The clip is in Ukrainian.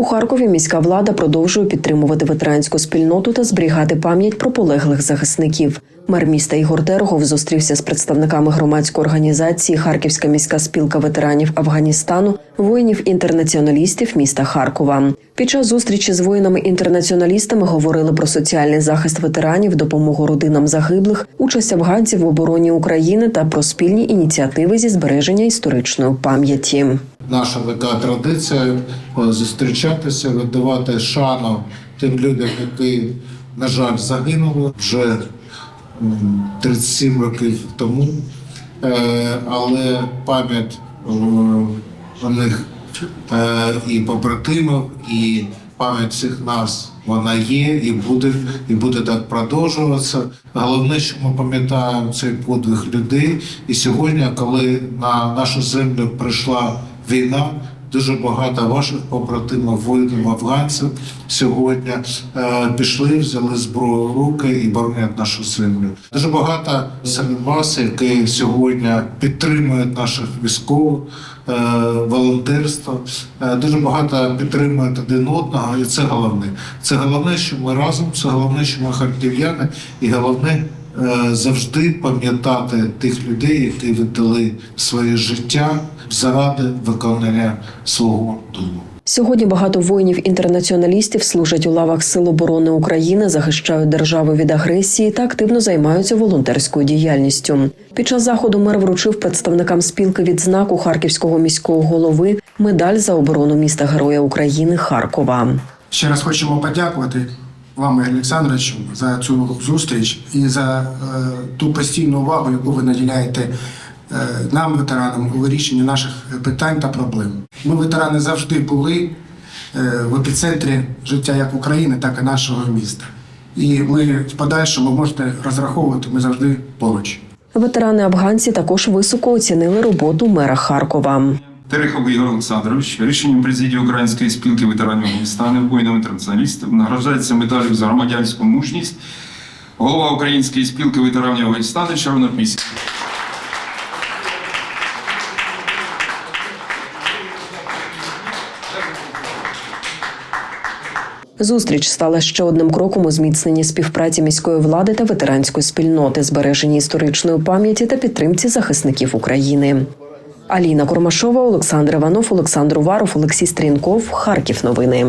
У Харкові міська влада продовжує підтримувати ветеранську спільноту та зберігати пам'ять про полеглих захисників. Мер міста Ігор Терехов зустрівся з представниками громадської організації Харківська міська спілка ветеранів Афганістану, воїнів-інтернаціоналістів міста Харкова. Під час зустрічі з воїнами-інтернаціоналістами говорили про соціальний захист ветеранів, допомогу родинам загиблих, участь афганців в обороні України та про спільні ініціативи зі збереження історичної пам'яті. Наша така традиція е, зустрічатися, віддавати шану тим людям, які, на жаль, загинули вже 37 років тому. Е, Але пам'ять у них е, і побратимів, і пам'ять всіх нас вона є і буде, і буде так продовжуватися. Головне, що ми пам'ятаємо цей подвиг людей. І сьогодні, коли на нашу землю прийшла війна, дуже багато ваших побратимів, воїнів, афганців сьогодні е, пішли, взяли зброю в руки і боронять нашу землю. Дуже багато серед вас, які сьогодні підтримують наших військових, е, волонтерство. Е, Дуже багато підтримують один одного, і це головне. Це головне, що ми разом, це головне, що ми харків'яни, і головне завжди пам'ятати тих людей, які віддали своє життя заради виконання свого дому. Сьогодні багато воїнів-інтернаціоналістів служать у лавах Сил оборони України, захищають державу від агресії та активно займаються волонтерською діяльністю. Під час заходу мер вручив представникам спілки відзнаку харківського міського голови медаль за оборону міста Героя України Харкова. Ще раз хочемо подякувати вам, Ігор Олександровичу, за цю зустріч і за е, ту постійну увагу, яку ви наділяєте е, нам, ветеранам, у вирішенні наших питань та проблем. Ми, ветерани, завжди були е, в епіцентрі життя як України, так і нашого міста. І ми в подальшому можете розраховувати, ми завжди поруч. Ветерани афганці також високо оцінили роботу мера Харкова. Терехов Ігор Олександрович рішенням президії Української спілки ветеранів Афганістану, воїнів інтернаціоналістів награждається медаллю за громадянську мужність. Голова Української спілки ветеранів Афганістану Червонопільський. Зустріч стала ще одним кроком у зміцненні співпраці міської влади та ветеранської спільноти, збереженні історичної пам'яті та підтримці захисників України. Аліна Кормашова, Олександр Іванов, Олександр Уваров, Олексій Стрінков. Харків. Новини.